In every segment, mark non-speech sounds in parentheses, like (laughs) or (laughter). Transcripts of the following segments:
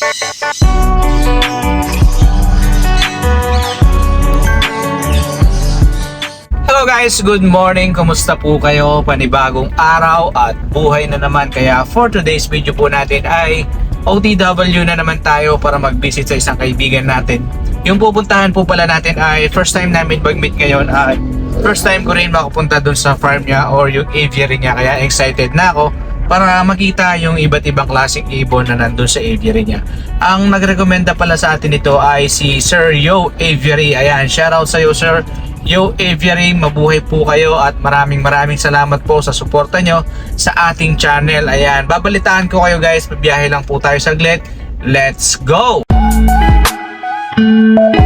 Hello guys, good morning. Kumusta po kayo? Panibagong araw at buhay na naman. Kaya for today's video po natin ay OTW na naman tayo para mag-visit sa isang kaibigan natin. Yung pupuntahan po pala natin ay first time namin mag-meet ngayon ay first time ko rin makapunta dun sa farm niya or yung aviary niya. Kaya excited na ako para makita yung iba't ibang klaseng ibon na nandun sa aviary niya. Ang nagrekomenda pala sa atin ito ay si Sir Yo Aviary. Ayan, shoutout sa iyo Sir Yo Aviary, mabuhay po kayo at maraming maraming salamat po sa suporta nyo sa ating channel. Ayan, babalitaan ko kayo guys, bibiyahe lang po tayo saglit. Let's go! So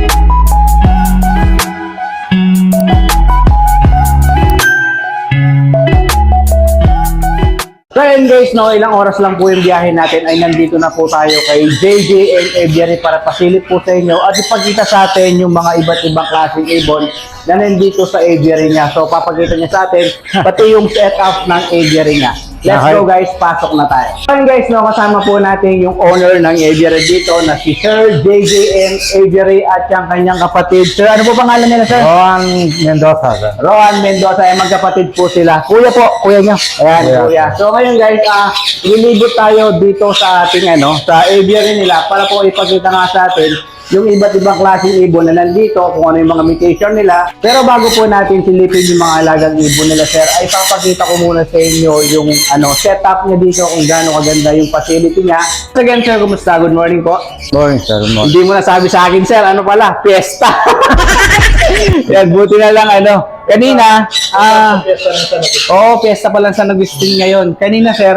ayun guys, no, ilang oras lang po yung biyahe natin ay nandito na po tayo kay JJN Aviary para pasilip po sa inyo at ipagkita sa atin yung mga iba't ibang klaseng ibon na nandito sa aviary niya. So papakita niya sa atin pati yung setup ng aviary niya. Let's Okay. go guys, pasok na tayo. So ayun guys, no, kasama po natin yung owner ng aviary dito na si Sir JJN Aviary at yung kanyang kapatid. Sir, ano po pangalan nila sir? Juan Mendoza, sir. Rohan Mendoza ay magkapatid po sila. Kuya po, kuya niyo. Ayan, Kuya. kuya. So ngayon guys, ah lilibot tayo dito sa ating ano, sa aviary nila para po ipakita nga sa atin yung iba't ibang klaseng ibon na nandito, kung ano yung mga mutation nila. Pero bago po natin silipin yung mga alagang ibon nila, sir, ay papakita ko muna sa inyo yung ano, setup niya dito, kung gaano kaganda yung facility niya. So again, sir, kumusta? Good morning po. Morning, sir. Morning. Hindi mo nasabi sa akin, sir, ano pala? Fiesta. (laughs) Yan, buti na lang, ano. Kanina, ah, oo, fiesta pa lang sa nag-stream ngayon. Kanina, sir,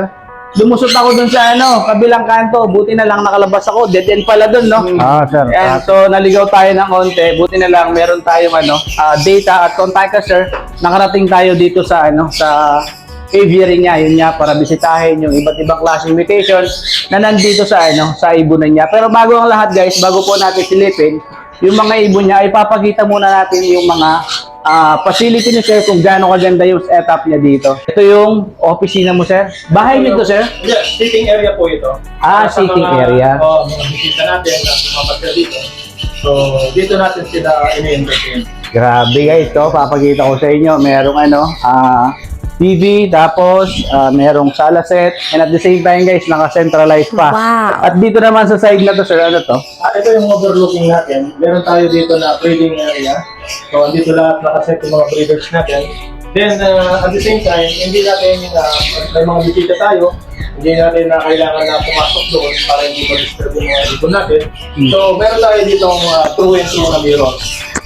lumusot ako dun sa, ano, kabilang kanto. Buti na lang nakalabas ako. Dead end pala dun, no? Ah, sir. Yan, so naligaw tayo ng konti. Buti na lang meron tayong ano, ah, data at contact us, sir. Nakarating tayo dito sa ano, sa aviary niya, yun niya para bisitahin yung iba't ibang klaseng mutations na nandito sa ano, sa ibunan niya. Pero bago ang lahat, guys, bago po natin silipin, yung mga ibon niya, ay papakita muna natin yung mga ah, facility ni sir kung gaano kaganda yung setup niya dito. Ito yung opisina mo, sir. Bahay nito, sir. Yeah, sitting area po ito. Ah, Para sitting mga, area. Oo, mga bisita natin na pumapasyal dito. So, dito natin sila ini-entertain. Grabe guys, to papakita ko sa inyo, merong ano, ah TV, tapos ah, merong sala set, and at the same time guys, naka-centralized pa. Wow. At dito naman sa side na to, sir, ano to? Ah, ito yung overlooking natin. Meron tayo dito na breeding area. So, andito lahat nakaset yung mga breeders natin. Then, uh, at the same time, hindi natin, uh, may mga bisita tayo, hindi natin na kailangan na pumasok doon para hindi ma-disturb yung mga ibon natin. So, meron tayo dito uh, true and true na mirror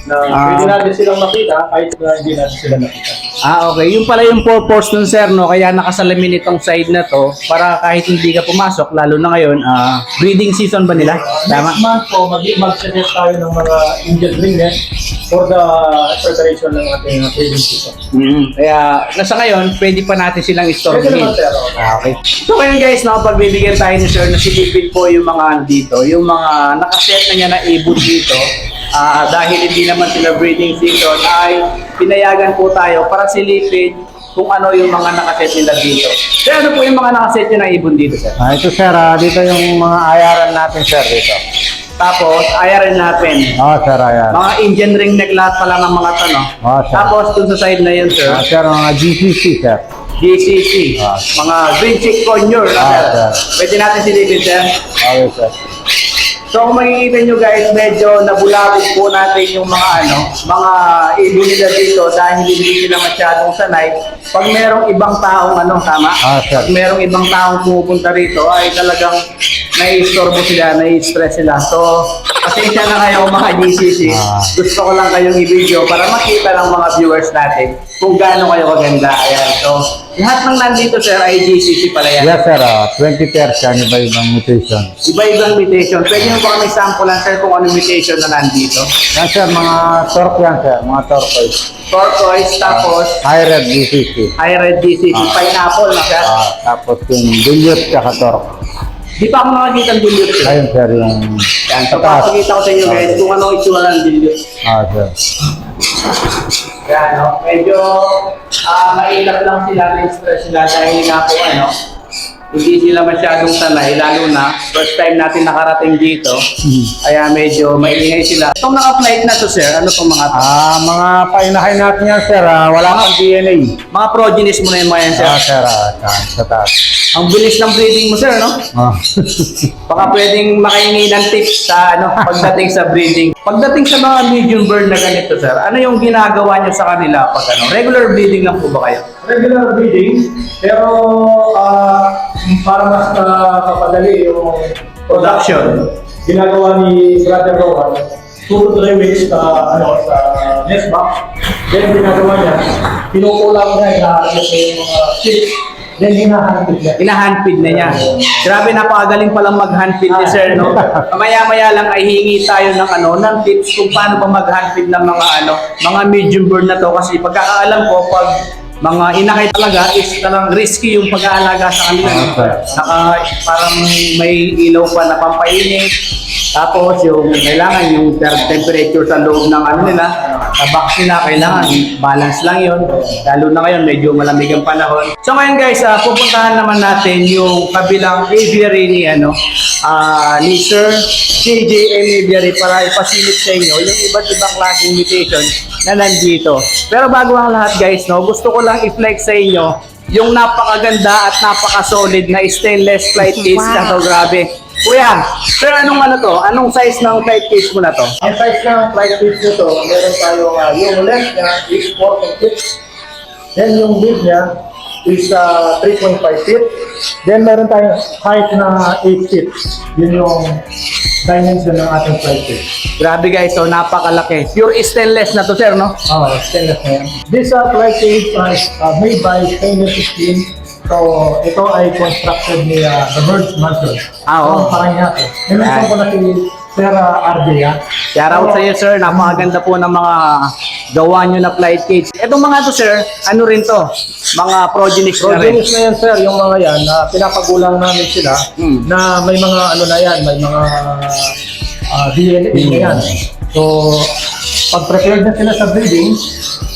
na Ah. pwede natin silang makita kahit na hindi natin sila nakita. Ah, okay. Yung pala yung purpose nun, sir, no? Kaya nakasalamin itong side na to para kahit hindi ka pumasok, lalo na ngayon, ah, breeding season ba nila? Tama? Next month po, mag- mag-suggest tayo ng mga Indian ringgit for the preparation ng ating breeding season. Mm, kaya nasa ngayon, pwede pa natin silang store Pwede naman, sir. Ah, okay. So ngayon guys, no, pagbibigyan tayo ni Sir na silipin po yung mga dito, yung mga nakaset na niya na ibon dito. Ah, dahil hindi naman sila breeding season, ay pinayagan po tayo para silipin kung ano yung mga nakaset nila dito. Sir, ano po yung mga nakaset nyo na ibon dito, sir? Ah, ito, sir. Ah, dito yung mga ayaran natin, sir, dito. Tapos, ayarin natin. Ah, sir, ayan. Mga Indian ring neck lahat pala ng mga to, no? Ah, sir. Tapos, dun sa side na yun, sir, Ah, sir, mga GCC, sir. GCC, Ah. mga green chick conure, Ah, sir? Pwede natin silipin, sir. Okay, sir. So kung makikita nyo guys, medyo nabulabog po natin yung mga ano, mga ibon nila dito dahil hindi sila masyadong sanay. Pag merong ibang taong ano, tama? Ah, sir. Pag merong ibang taong pumupunta rito ay talagang nai-istorbo sila, nai-stress sila. So, pasensya na kayo mga GCC. Ah. Gusto ko lang kayong i-video para makita ng mga viewers natin kung gaano kayo kaganda. Ayan. So, lahat ng nandito sir ay GCC pala yan. Yes, sir. Ah, 20 pairs yan, iba-ibang mutation. Iba-ibang mutation. Pwede mo ba kami sample lang sir kung ano mutation na nandito? Yan, sir, mga torque yan, sir. Mga torquoise. Turquoise, tapos High red GCC. high red DCC, pineapple na sir. Ah, tapos yung dilute tsaka torque. Di pa ako nakakita ng dilute sir. Ayun, sir, yung Yan, so taas. papakita ko sa inyo guys kung ano itsura ng dilute. Ah, sir. Yan, no? medyo ah mailap lang sila, na-stress sila dahil nga po ano, hindi sila masyadong sanay, lalo na first time natin nakarating dito. Kaya medyo maingay sila. Itong naka-flight na to, sir, ano tong mga to? Ah, mga painahay natin yan, sir. ah, wala pang DNA. Mga progenies mo na yung mga yan, sir. Ah, sir, ah, sa, sa taas. Ang bilis ng breeding mo, sir, no? Ah. (laughs) Baka pwedeng makahingi ng tips sa ano, pagdating sa breeding. Pagdating sa mga medium bird na ganito, sir, ano yung ginagawa nyo sa kanila pag ano? Regular breeding lang po ba kayo? Regular breeding, pero ah, para mas mapadali yung production, ginagawa ni Brother Rowan, 2 to 3 weeks sa, ano, sa nest box. Then ginagawa niya, pinukulang niya, yung mga chicks, then hinahanapit niya. Ina-handfeed na niya. Grabe, napakagaling palang mag-handfeed ni sir, no? Maya-maya lang ay hingi tayo ng ano, ng tips kung paano ba mag-handfeed ng mga ano, mga medium bird na to kasi pagkakaalam ko pag mga inakay talaga is talagang risky yung pag-aalaga sa kanila. no? Okay. Naka, parang may ilaw pa na pampainit. Tapos yung kailangan yung temperature sa loob ng ano nila, sa box nila, kailangan balance lang yun. Lalo na ngayon, medyo malamig ang panahon. So ngayon guys, ah, pupuntahan naman natin yung kabilang aviary ni, ano, ah, ni Sir CJM Aviary para ipasilip sa inyo yung iba't ibang klaseng mutation na nandito. Pero bago ang lahat guys, no, gusto ko lang i-flex sa inyo yung napakaganda at napaka-solid na stainless flight case na to, grabe. Kuya, sir, anong ano to? Anong size ng flight case mo na to? Ang size ng flight fish nito, meron tayong uh, yung length niya is 4.6. Then yung width niya is uh, 3.5 feet. Then meron tayong height na 8 feet. Yun yung dimension ng ating flight. Grabe guys, so napakalaki. Pure stainless na to, sir, no? Oh, stainless na yan. This uh, flight is uh, made by stainless steel. So, ito ay constructed ni uh, the Birds Mansion. Ah, oo. Ang Paranaque. Nimension ko na si Sir uh, RJ, ha? Shout out sa iyo, sir. Napakaganda po ng mga gawa nyo na flight cage. Itong mga to, sir, ano rin to? Mga progenies na rin. Progenies na yan, sir, yung mga yan, na pinapagulang namin sila, Hmm. na may mga ano na yan, may mga ah, DNA na yan. So, pag prepared na sila sa breeding,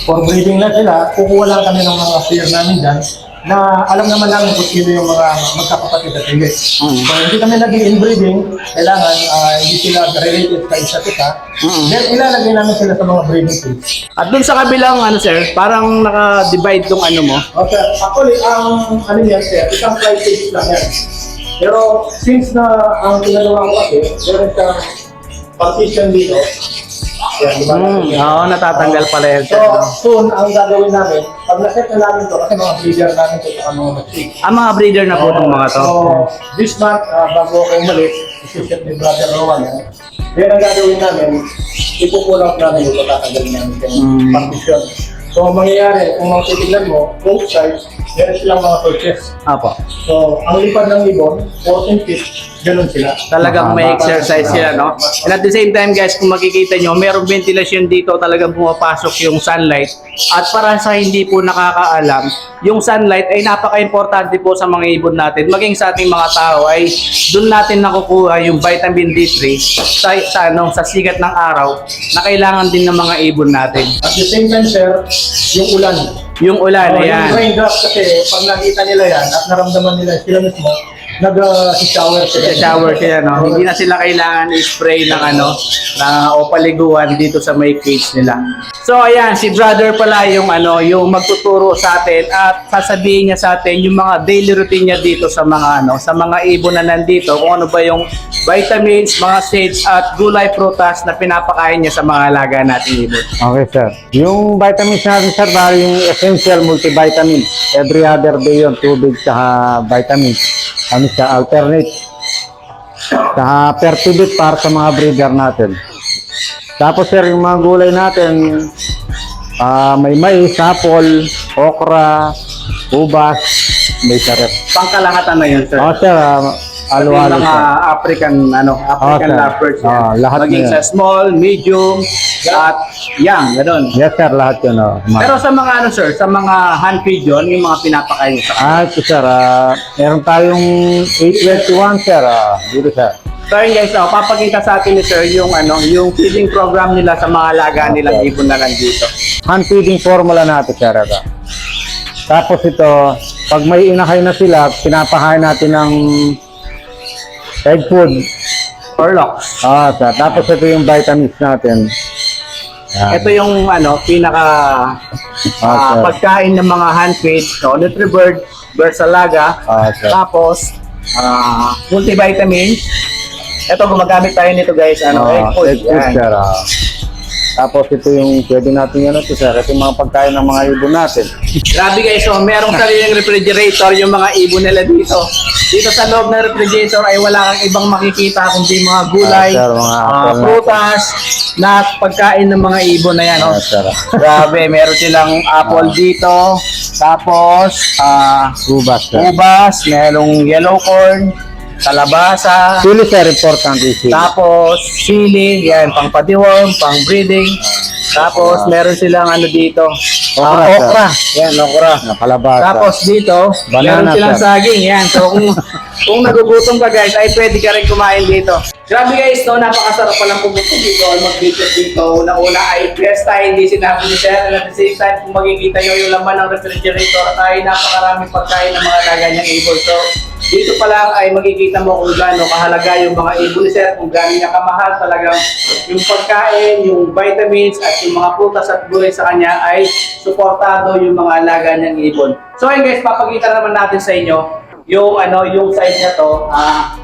for breeding na sila, kukuha lang kami ng mga pair namin dyan, na alam naman namin kung sino yung mga magkakapatid at hindi. Hmm. So, hindi kami naging inbreeding, kailangan ah, hindi sila related sa isa't isa. Hmm. Then, ilalagay namin sila sa mga breeding cage. At dun sa kabilang, ano, sir, parang naka-divide tong ano mo. Okay, actually, ang ano yan, sir, isang flight cage lang yan. Pero since na ang ginagawa ko kasi, meron siyang partition dito. Yan? Hmm, oo, natatanggal pala yan, So, sir. no? soon, ang gagawin namin, pag naset na namin to, kasi mga breeder namin to sa mga mag-chick. Ang mga breeder na po itong mga to. So, this month, ah, bago ako umalis, isisit ni Brother Rowan yan. Then, ang gagawin namin, ipupull out namin ito, tatanggalin namin yung Mm. partition. So, ang mangyayari, kung mga titignan mo, both sides, meron silang mga torches. Apo. So, ang lipad ng ibon, 14 feet, ganun sila. Talagang may exercise sila, no? And at the same time, guys, kung makikita nyo, merong ventilation dito, talagang pumapasok yung sunlight. At para sa hindi po nakakaalam, yung sunlight ay napaka-importante po sa mga ibon natin. Maging sa ating mga tao ay doon natin nakukuha yung vitamin D3 sa, sa, ano, sa sigat ng araw na kailangan din ng mga ibon natin. At the same time, sir, yung ulan. Yung ulan, Oh, ayan. Yung raindrops kasi pag nakita nila yan at naramdaman nila sila mismo, nag-shower sila. shower sila, no? Hindi na sila kailangan i-spray ng ano, na o paliguan dito sa may cage nila. So ayan, si brother pala yung ano, yung magtuturo sa atin at sasabihin niya sa atin yung mga daily routine niya dito sa mga ano, sa mga ibon na nandito, kung ano ba yung vitamins, mga seeds at gulay prutas na pinapakain niya sa mga alaga nating ibon. Okay, sir. Yung vitamins natin, sir, bali yung essential multivitamin. Every other day yun, tubig sa vitamins. Ano siya, alternate. Sa pertibit para sa mga breeder natin. Tapos, sir, yung mga gulay natin, ah may mais, apple, okra, ubas, may sarap. Pangkalahatan na yun, sir. Oh, sir, ah, Pati alo-alo, mga sir. African ano, African lovebirds yan. Ah, lahat Maging na sa small, medium, at young, ganun. Yes, sir, lahat yun. Oh, Pero sa mga ano sir, sa mga hand feed yun, yung mga pinapakain sa Ah, ito, sir, ah, meron tayong 821, sir. ah, dito, sir. So yun guys, oh, papakita sa atin ni sir yung ano, yung feeding program nila sa mga alaga nilang ibon na nandito. hand feeding formula natin, sir. Ito. Tapos ito, pag may inakay na sila, pinapahain natin ng egg food. Orlox. Ah, sir. Tapos ito yung vitamins natin. Yan. Ito yung ano, pinaka Ah, sir. pagkain ng mga handfeed, no, Nutribird, Versalaga, Ah, sir. tapos ah, multivitamin. Ito gumagamit tayo nito guys, ano, Ah, egg food. egg sir. ah. Tapos ito yung pwede natin ano to sir. Ito yung mga pagkain ng mga ibon natin. Grabe guys, so merong sariling refrigerator yung mga ibon nila dito. Dito sa loob ng refrigerator ay wala kang ibang makikita kundi mga gulay, Ah, sir, mga mga apple prutas, na pagkain ng mga ibon na yan. Ah, Oh. sir. Grabe, meron silang apple dito. Tapos, ah, Ubas sir. ubas, merong yellow corn, kalabasa, Chili sir, important is chili. tapos sili, yan, pang patiworm, pang breeding. Tapos, meron silang ano dito, Okra, ah, sir. okra. Yan, okra. Nakalabasa. Tapos dito, Banana, meron silang sir. saging. Yan. So kung kung nagugutom ka guys, ay pwede ka rin kumain dito. Grabe guys, no, napakasarap palang pumunta dito or mag-visit dito. Una-una ay fiesta, hindi sinabi ni Sir. And at the same time, kung makikita nyo yung laman ng refrigerator ay napakaraming pagkain ng mga daga niyang ibon. So, dito pa lang ay makikita mo kung gaano kahalaga yung mga ibon ni Sir, kung gaano niya kamahal talagang yung pagkain, yung vitamins at yung mga prutas at gulay sa kanya ay suportado yung mga alaga niyang ibon. So ayun guys, papakita naman natin sa inyo yung ano yung size na to. Ah,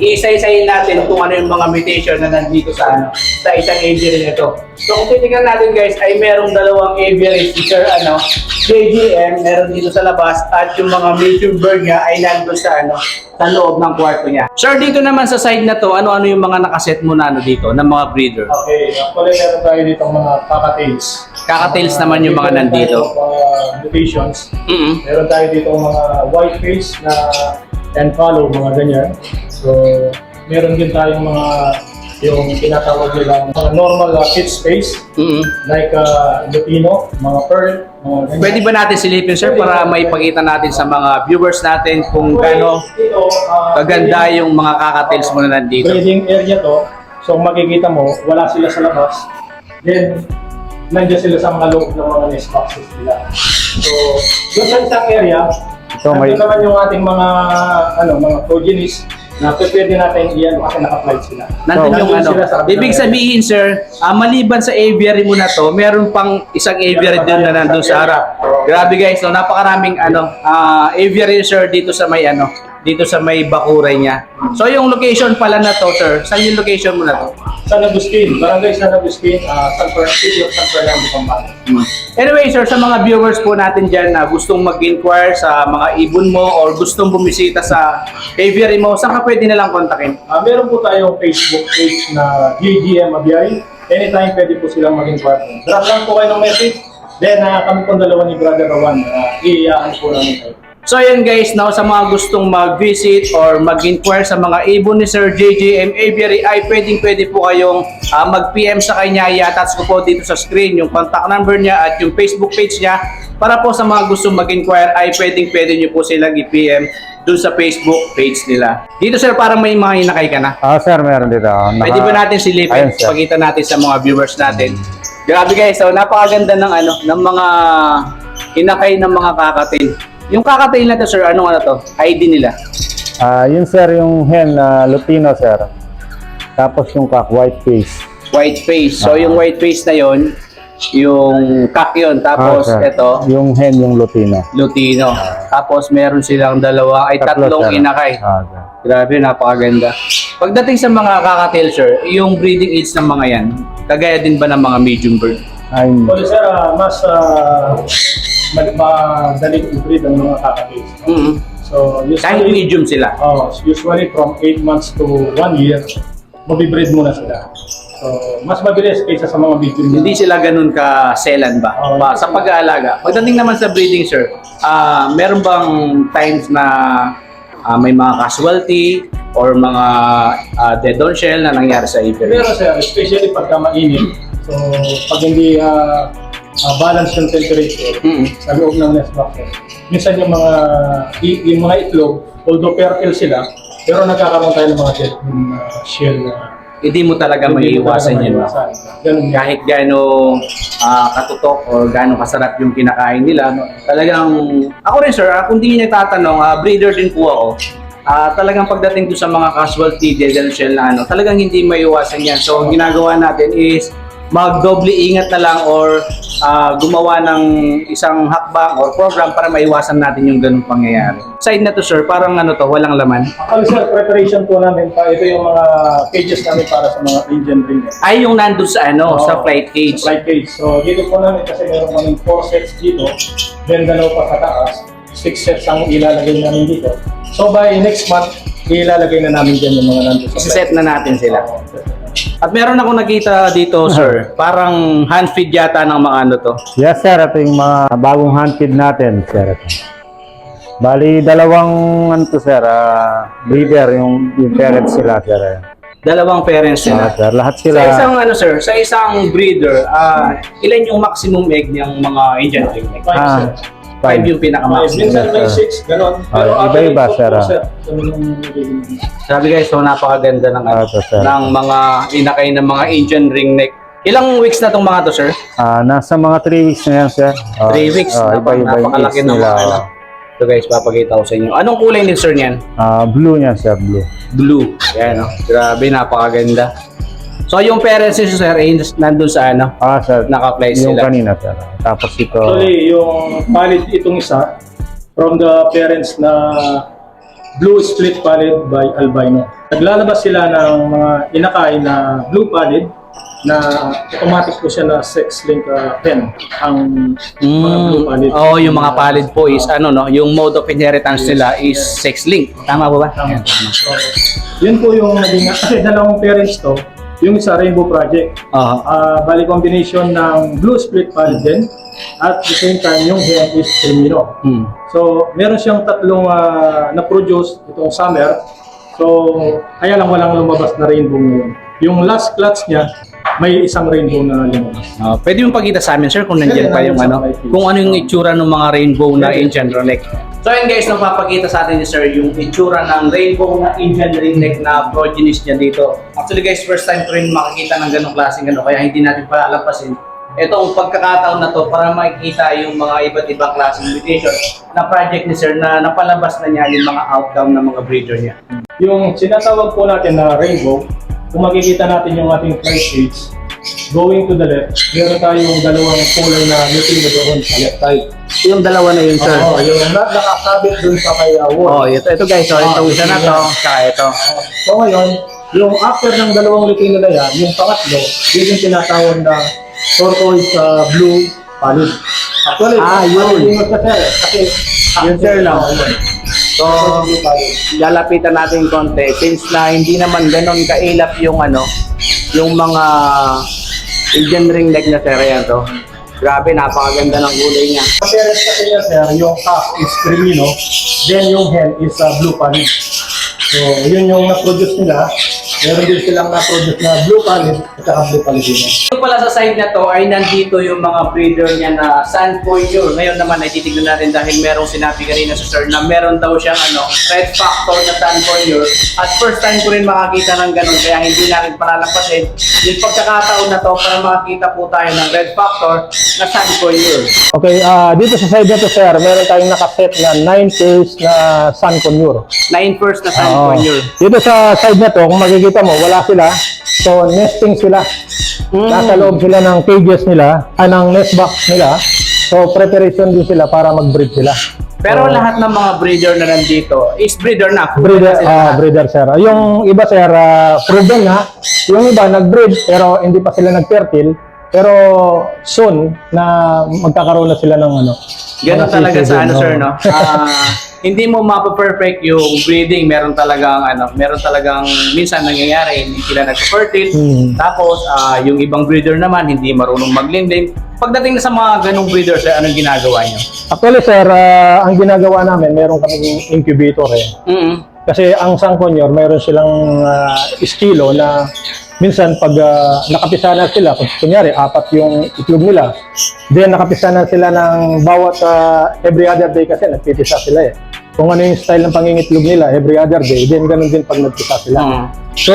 iisa-isahin natin kung ano yung mga mutation na nandito sa ano sa isang aviary nito. So kung titingnan natin guys ay merong dalawang aviary sticker ano JGM meron dito sa labas at yung mga mature bird niya ay nandun sa ano sa loob ng kwarto niya. Sir, dito naman sa side na to, ano-ano yung mga nakaset mo na ano dito ng mga breeder? Okay, actually meron tayo dito mga kakatails. Kakatails naman yung mga nandito. Mga mutations. Mm Meron tayo dito mga white face na and follow, mga ganyan. So, meron din tayong mga yung tinatawag nilang mga normal uh, kit space -hmm. like uh, Lupino, mga pearl, mga ganyan. Pwede ba natin silipin sir para maipakita natin sa mga viewers natin kung gaano uh, kaganda yung mga kakatails mo na nandito? breeding area to. So makikita mo, wala sila sa labas. Then, nandiyan sila sa mga loob ng mga nest boxes nila. So, doon sa isang area, Ito may naman yung ating mga ano mga progenies na pwede natin iyan kasi naka-flight sila. Nandun So, yung ano. sila Ibig sabihin sir, ah, maliban sa aviary mo na to, meron pang isang aviary din na nandun sa harap. Grabe guys, no, napakaraming ano, ah, aviary sir dito sa may ano, dito sa may bakuray niya. So yung location pala na to sir, saan yung location mo na to? San Agustin, Barangay San Agustin, uh, San Fernando, City of San Fernando, Pampanga. Anyway sir, sa mga viewers po natin dyan na gustong mag-inquire sa mga ibon mo or gustong bumisita sa aviary mo, saan ka pwede nilang kontakin? Ah, meron po tayong Facebook page na GGM Abiyarin. Anytime pwede po silang maging partner. Drop lang po kayo ng message. Then, ah, kami pong dalawa ni Brother Rowan, uh, iiyaan po namin kayo. So yun guys, now sa mga gustong mag-visit or mag-inquire sa mga ibon ni Sir JJM Aviary ay pwedeng pwede po kayong ah, mag-PM sa kanya. I-attach ko po dito sa screen yung contact number niya at yung Facebook page niya para po sa mga gustong mag-inquire ay pwedeng pwede nyo po silang i-PM dun sa Facebook page nila. Dito sir, parang may mga inakay ka na. Ah, sir, meron dito. Naka- Pwede ba natin silipin? Ayun, sir. Pakita natin sa mga viewers natin. Grabe guys, so napakaganda ng ano, ng mga inakay ng mga kakatil. Yung kakatil na to sir, anong ano to? ID nila. Ah, yun sir, yung hen na Lutino, sir. Tapos yung cock, white face. White face. So Ah. yung white face na yon, yung cock yun. Tapos Ah, sir. ito, Yung hen, yung Lutino. Lutino. Tapos meron silang dalawa, ay Tatlo, tatlong sir. inakay. Ah, sir. Grabe, napakaganda. Pagdating sa mga kakatil sir, yung breeding age ng mga yan, kagaya din ba ng mga medium bird? Ay, Well, sir, ah, mas uh, madaling i-breed ang mga kakapis. mm So, Kahit usually, medium sila. oh, usually from 8 months to 1 year, mabibreed muna sila. So, mas mabilis kaysa sa mga medium. Hindi sila ganun ka selan ba? Oo. Pa, sa pag-aalaga. Pagdating naman sa breeding, sir, ah meron bang times na ah, may mga casualty or mga ah, dead on shell na nangyari sa apiary? Pero sir, especially pagka mainit, so pag hindi uh, balance yung temperature Mm. sa loob ng nest boxes, minsan yung mga yung mga itlog, although fertile sila, pero nagkakaroon tayo ng mga dead uh, shell na hindi mo talaga Hindi maiiwasan yun. Ganun. Kahit gaano ah, katutok o gaano kasarap yung kinakain nila, no? talagang, ako rin sir, ah, kung di nyo nagtatanong, ah, breeder din po ako, Ah, talagang pagdating doon sa mga casualty diesel shell na ano, talagang hindi maiiwasan yan. So, ang ginagawa natin is mag-doble ingat na lang or ah, gumawa ng isang hakbang or program para maiwasan natin yung ganung pangyayari. Side na to sir, parang ano to, walang laman. Actually sir, preparation po namin pa. Ito yung mga cages namin para sa mga engine ring. Ay, yung nandun sa ano, Oo. sa flight cage. Flight cage. So dito po namin kasi meron kaming 4 sets dito. Then dalawa pa sa taas. 6 sets ang ilalagay namin dito. So by next month, ilalagay na namin dyan yung mga nandun sa flight. Isiset na natin sila. Oo. At meron ako nakita dito, (laughs) sir, parang hand feed yata ng mga ano to. Yes, sir. Ito yung mga bagong hand feed natin, sir. Ito. Bali, dalawang ano to, sir, ah, breeder, yung, yung parents sila, sir. Dalawang parents Ah, nila. sir. Lahat sila, Sa isang ano sir, sa isang breeder, ah ilan yung maximum egg ng mga Indian ring ah. Five yung Five. pinaka-maximum. Minsan may sir. 6, gano'n. Ah, average iba-iba, po sir, po, ah. sir. So, yung- Sabi guys, so napakaganda ng ano, Ah, to, sir. ng mga inakay ng mga Indian ring neck. Ilang weeks na tong mga to, sir? ah, nasa mga 3 weeks na yan, sir. Ah, 3 weeks. ah, Napa- iba-iba yung napakalaki ng nila. mga ano. So guys, papakita ko sa inyo. Anong kulay ni sir niyan? Ah, blue niyan, sir, blue. Blue. Yan, no? Grabe, napakaganda. So yung parents ni sir, eh, nandun sa ano, Ah, sir. Yung sila. kanina, sir. Tapos ito, Actually, yung pallid itong isa from the parents na blue split pallid by albino. Naglalabas sila ng mga inakay na blue pallid na automatic po siya na sex link uh, pen ang mga blue pallid. Oo, yung mga palid po is ano no, yung mode of inheritance nila is sex link. Tama ba ba? Yan, tama. So, yun po yung naging, kasi dalawang parents to, yung sa Rainbow Project. Oo. Ah, bali combination ng blue split pallid din at the same time yung hen is Crimino. Hmm. So, meron siyang tatlong ah, na-produce itong summer. So, kaya lang walang lumabas na rainbow ngayon. Yung last clutch niya, may isang rainbow na lumabas. Ah, pwede yung pakita sa amin sir kung nandiyan pa yung ano, kung ano yung itsura ng mga rainbow na Indian ringneck. So ayun guys, napapakita sa atin ni sir yung itsura ng rainbow na Indian ringneck na progenies niya dito. Actually guys, first time ko rin makikita ng ganong klaseng ano, kaya hindi natin palalampasin. Itong pagkakataon na to para makikita yung mga iba't ibang klaseng mutation na project ni sir na napalabas na niya yung mga outcome ng mga breeder niya. Yung sinatawag po natin na rainbow, kung makikita natin yung ating flight page, going to the left, meron tayong dalawang kulay na nuclear doon sa left side. Yung dalawa na yun sir. Oo, yung na, nakakabit dun sa kay uh, wall. Oh, ito, ito guys, so, ito isa na to, tsaka ito. So ngayon, yung after ng dalawang liking nila yan, yung pangatlo, yun yung tinatawag na turquoise uh, blue pallid. Actually, Ah, yun. Ka sir, kasi Yun, sir, lang. So, lalapitan natin konti since na hindi naman ganon kailap yung ano, yung mga Indian ring neck na sir yan to. Grabe, napakaganda ng kulay niya. Ang parents kasi niya sir, yung calf is cremino, then yung hen is uh, blue pallid. So, yun yung na-produce nila. Meron din silang na-produce na blue pallid at saka blue din. Yung pala sa side na to ay nandito yung mga breeder niya na San Pointer. Ngayon naman ay titignan natin dahil merong sinabi kanina sa sir na meron daw siyang ano, red factor na San Pointer. At first time ko rin makakita ng ganun kaya hindi natin palalampasin yung pagkakataon na to para makakita po tayo ng red factor na San Pointer. Okay, ah dito sa side na to, sir, meron tayong nakaset na 9 pairs na Sun Conure. Nine first na San Oo. Pointer. Dito sa side na to, kung makikita mo, wala sila. So, nesting sila. Nasa loob sila ng cages nila, ah, ng nest box nila. So, preparation din sila para mag-breed sila. Pero lahat ng mga breeder na nandito is breeder na. Breeder, Sila ah, lahat. breeder sir. Yung iba sir, ah, proven na. Yung iba nag-breed pero hindi pa sila nag-fertile. Pero soon na magkakaroon na sila ng ano. Ganun talaga sa ano no? sir no. (laughs) Ah, hindi mo mapaperfect yung breeding, meron talagang ano, meron talagang minsan nangyayari hindi sila nag-fertile. Hmm. Tapos ah, yung ibang breeder naman hindi marunong maglinding. Pagdating na sa mga ganong breeder sir, anong ginagawa niyo? Actually sir, ah, ang ginagawa namin, meron kaming incubator eh. Mm. Kasi ang sangkonyor, mayroon silang ah, estilo na minsan pag uh, nakapisanan sila, kung kunyari apat yung itlog nila, then nakapisanan sila ng bawat ah, every other day kasi nagpipisa sila eh. Kung ano yung style ng pangingitlog nila every other day, then ganun din pag nagpisa sila. Mm. So,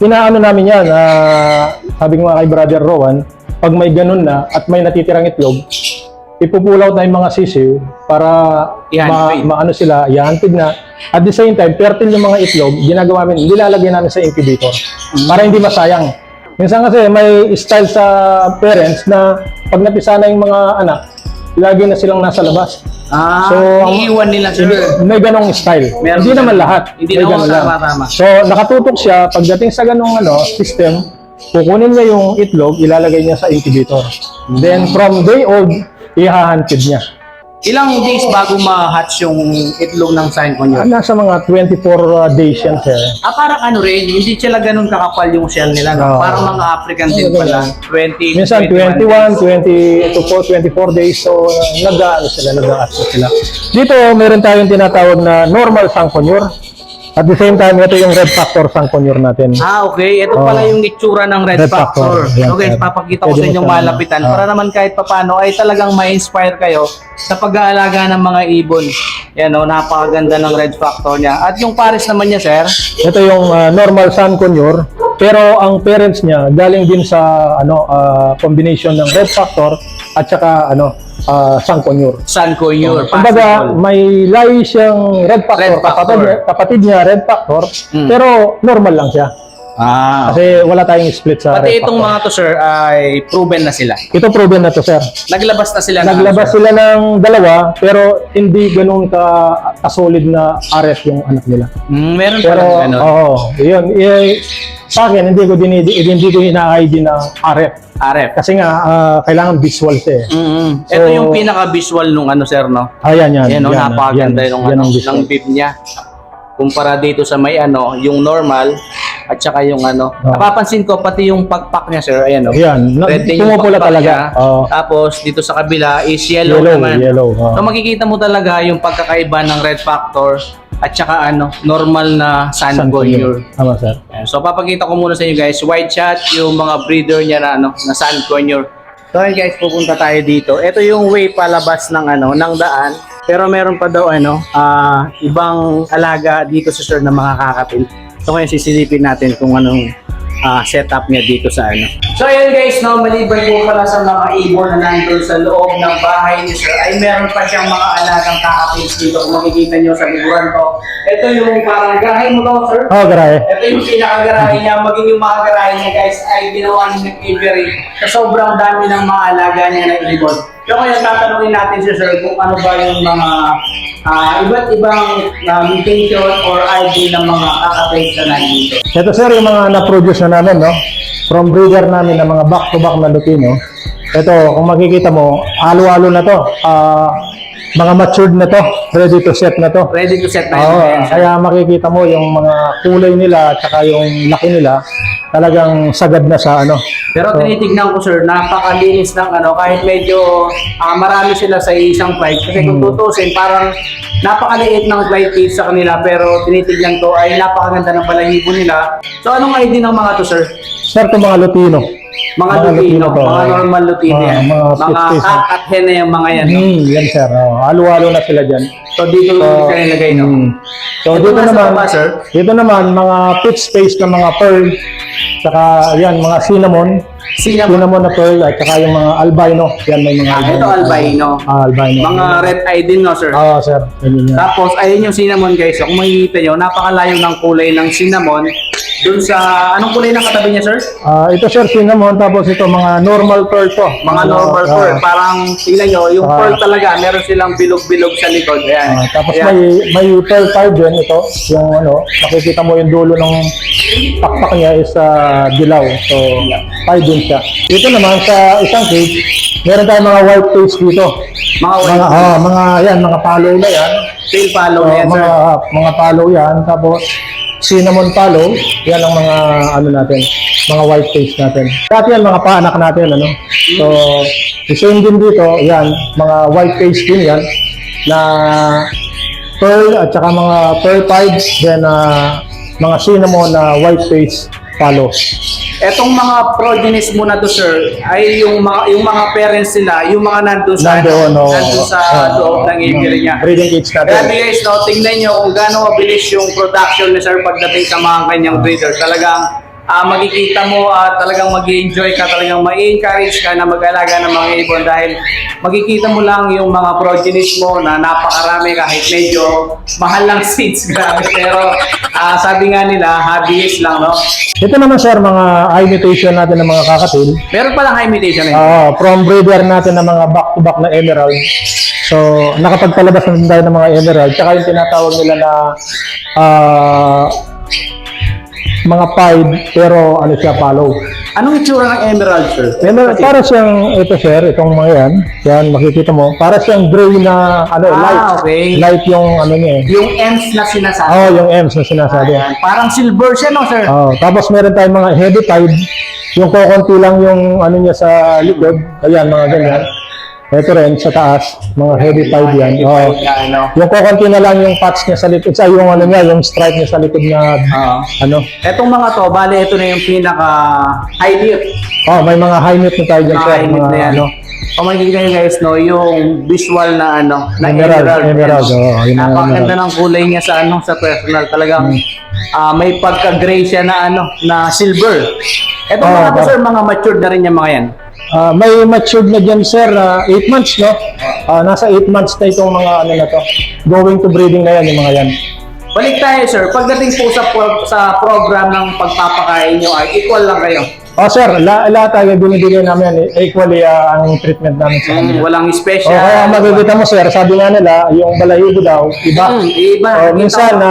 inaano namin yan, ah, sabi ko nga kay Brother Rowan, pag may ganun na at may natitirang itlog, ipupull out na yung mga sisiw para ma, maano sila, i-handfeed na. At the same time, fertile yung mga itlog, ginagawa namin, nilalagay namin sa incubator para hindi masayang. Minsan kasi may style sa parents na pag napisa na yung mga anak, lagi na silang nasa labas. Ah, So, iiwan nila sir. May ganong style. Meron hindi naman lahat. Hindi May naman tama-tama. So, nakatutok siya. Pagdating sa ganong ano, system, kukunin niya yung itlog, ilalagay niya sa incubator. Then, from day old, ihahantid niya. Ilang days bago ma-hatch yung itlog ng sign ko Ah, Nasa mga 24 days yan, sir. Ah, parang ano rin, hindi sila ganun kakapal yung shell nila. No? Oo. Parang mga African din pala. 20, Minsan 21 21, 20 to 4, 24 days. So, nag-ano sila, nag-aas sila. Dito, meron tayong tinatawag na normal sangkonyor. At the same time, ito yung red factor sangkonyor natin. Ah, okay. Ito Oo. pala yung itsura ng Red, Red Factor. Factor. Yan, So guys, sir. papakita ko Pwede sa mo inyong malapitan ah. para naman kahit papano ay talagang ma-inspire kayo sa pag-aalaga ng mga ibon. Yan o, napakaganda ng Red Factor niya. At yung pares naman niya, sir, Ito yung ah, normal sun conure, pero ang parents niya galing din sa ano ah, combination ng red factor at saka ano uh, sun conure. Sun Conure. Kumbaga, may lahi siyang red factor, Red factor. Kapatid, niya, kapatid niya red factor, Mm. pero normal lang siya. Ah, Kasi wala tayong split sa Pati itong mga to, sir, ay proven na sila. Ito proven na to, sir. Naglabas na sila ng Naglabas answer. sila ng dalawa, pero hindi ganun ka kasolid na RF yung anak nila. Mm, meron Pero, pala ganun. oo, yun. Eh, sa akin, hindi ko din, hindi ko ina-ID ng RF. RF. Kasi nga, ah, kailangan visual siya eh. Mm-hmm. So- Ito yung pinaka-visual nung ano, sir, no? Ayan, yan. Yan, no, yan, napakaganda yan, yung yan ano, ng bib niya. Kumpara dito sa may ano, yung normal at saka yung ano. Oh. Napapansin ko pati yung pagpak niya, sir. Ayan, no? Ayan, na, Red pumupula talaga. niya. Oo. Tapos dito sa kabila is yellow, yellow, naman. yellow. oo. So makikita mo talaga yung pagkakaiba ng red factor at saka ano, normal na Sun conure. Tama, sir. Ayan. So papakita ko muna sa inyo guys, white chat, yung mga breeder niya na ano, na sun conure. So ayun guys, pupunta tayo dito. Ito yung way palabas ng ano, ng daan. Pero meron pa daw ano, ah, ibang alaga dito sa sir na mga kakapil. So ngayon sisilipin natin kung anong ah, setup niya dito sa ano. So ayun guys, no, maliban po pala sa mga ibon na nandun sa loob ng bahay ni sir, ay meron pa siyang mga alagang kakapils dito. Kung makikita niyo sa likuran ko. Ito yung parang garahe mo to, sir. Oh, grabe. Ito yung pinakagarahe niya, maging yung mga garahe niya guys ay ginawa ng aviary sa sobrang dami ng mga alaga niya na ibon. So kaya tatanungin natin si sir kung ano ba yung mga ah, iba't ibang uh, mutation or ID ng mga kakapage na nandito. Ito, sir, yung mga na-produce na namin, no? From breeder namin na mga back-to-back na Lutino. Ito, kung makikita mo, halo-halo na to. Ah, mga matured na to. Ready to set na to. Ready to set na Oo, yun. kaya makikita mo yung mga kulay nila at saka yung laki nila talagang sagad na sa ano. Pero tinitignan ko sir, napakalinis ng ano, kahit medyo ah, marami sila sa isang flight. Kasi kung tutusin, parang napakaliit ng flight cage sa kanila. Pero tinitignan ko ay napakaganda ng balahibo nila. So anong ID ng mga to sir? Sir, itong mga Lutino. Mga Mga Lutino, Lutino mga normal Lutino Mga- yan. mga Mga hen na yung mga yan. no? Hmm, yan sir. Oh, halo-halo na sila dyan. So dito So, ka nilagay, no? mm. So Ito dito naman, baba, sir? dito naman mga pitch space ng mga pearl, saka yan mga cinnamon, Sina cinnamon na pearl at saka yung mga albino. Yan may mga Ah, ito albino. Ah, albino. Mga red eye din, no sir? Oo, sir. Yan yan. Tapos, ayun yung cinnamon guys. So, kung makikita nyo, napakalayo ng kulay ng cinnamon. Dun sa, anong kulay ng katabi niya, sir? Ah, ito sir, cinnamon. Tapos ito mga normal pearl to. Mga normal Ah, pearl. Parang, tingnan nyo, yung Ah. pearl talaga, meron silang bilog-bilog sa likod. Ayan. Ah, tapos Ayan. may may pearl card din ito. Yung ano, makikita mo yung dulo ng pakpak niya is ah, dilaw. So, card din siya. Dito naman sa isang cage, meron tayong mga white face dito. Mga white, Mga ah, mga yan, mga palo na yan. tail follow na yan, sir. mga mga palo yan. Tapos cinnamon palo, yan ang mga ano natin, mga white face natin. Dati yan mga paanak natin ano. So, the same din dito, yan, mga white face din yan na pearl at saka mga pearl pied, then ah, mga cinnamon na white face palo. Etong mga progenies mo na to, sir, ay yung mga, yung mga parents nila, yung mga nandun sa, Nandoon, nandun sa oh, loob ng aviary niya. Breeding cage natin. guys, no, tingnan nyo kung gaano mabilis yung production ni Sir pagdating sa mga kanyang breeder. Talagang ah, makikita mo at talagang mag enjoy ka, talagang ma-encourage ka na mag-alaga ng mga ibon dahil makikita mo lang yung mga progenies mo na napakarami kahit medyo mahal lang (laughs) seeds, grabe. Pero ah, sabi nga nila, hobbyist lang, no? Ito naman sir, mga imitation natin ng mga kakatil. Meron palang high imitation eh. Oo, from breeder natin ng mga back-to-back na emerald. So, nakapagpalabas na din tayo ng mga emerald. Tsaka yung tinatawag nila na ah, mga pied, pero ano siya, follow. Anong itsura ng emerald, sir? Emerald, para siyang, ito sir, itong mga yan, yan, makikita mo, para siyang gray na, ano, Ah, light. okay. Light yung, ano niya eh. Yung M's na sinasabi. Oo, yung M's na sinasabi. Ayan. Parang silver siya, no, sir? Oh, tapos meron tayong mga heavy tide. Yung kokonti lang yung ano niya sa likod. Ayan, mga ganyan. Ito rin sa taas, mga heavy tide yan. Oh. Yan, ano. Yung kokonti na lang yung patch niya sa likod. Sa yung ano niya, yung stripe niya sa likod na Oo. ano. Etong mga to, bale, ito na yung pinaka high mute. Oh, may mga high note na tayo dyan Mga sir. high mute Mga, na yan. ano, Kung makikita nyo guys, no, yung visual na ano, na Emerald, emerald. emerald, oo, yung mga Napakaganda ng kulay niya sa ano, sa personal. Talagang Hmm. ah, may pagka-gray siya na ano, na silver. Etong Oo, mga to, sir, mga matured na rin yung mga yan. Ah, may matured na dyan sir, 8 months no? Ah, nasa 8 months na itong mga ano na to. Going to breeding na yan yung mga yan. Balik tayo, sir. Pagdating po sa pro- sa program ng pagpapakain nyo ay equal lang kayo. Oh sir, la lahat tayo binibigay namin eh, equally ah, ang treatment namin sa kanila. Mm, walang special. O kaya makikita mo sir, sabi nga nila, yung balahibo daw, iba. Mm, iba. O, minsan na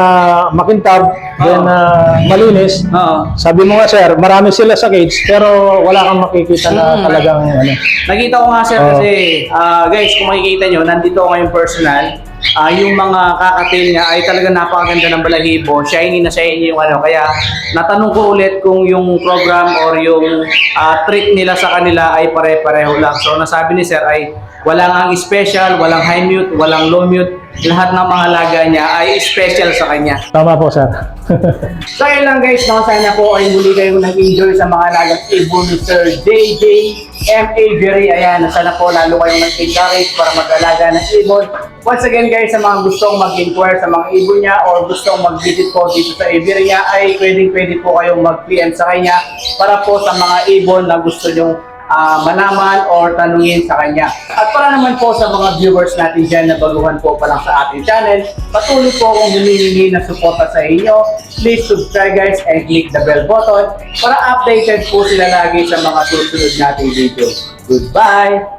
makintab, then na malinis. Oo. Sabi mo nga sir, marami sila sa cage, pero wala kang makikita na Mm. talagang ano. Nakita ko nga sir Oo. kasi ah, guys kung makikita nyo nandito ako ngayon personal ah, yung mga kakatil niya ay talaga napakaganda ng balahibo. Shiny na shiny yung ano. Kaya natanong ko ulit kung yung program or yung ah, treat nila sa kanila ay pare-pareho lang. So nasabi ni sir ay walang ang special walang high mute walang low mute. Lahat ng mga laga niya ay special sa kanya. Tama po sir. So yun lang guys, no? sana po ay muli kayong nag-enjoy sa mga lagang ibon ni Sir JJ M.A. Berry. Ayan, sana po lalo kayong nag-encourage para mag-alaga ng ibon. Once again guys, sa mga gustong mag-inquire sa mga ibon niya or gustong mag-visit po dito sa Iberia niya, ay pwedeng-pwede po kayong mag-PM sa kanya para po sa mga ibon na gusto nyong ah, malaman or tanungin sa kanya. At para naman po sa mga viewers natin dyan na baguhan po pa lang sa ating channel, patuloy po akong humihingi ng suporta sa inyo. Please subscribe guys and click the bell button para updated po sila lagi sa mga susunod nating video. Goodbye!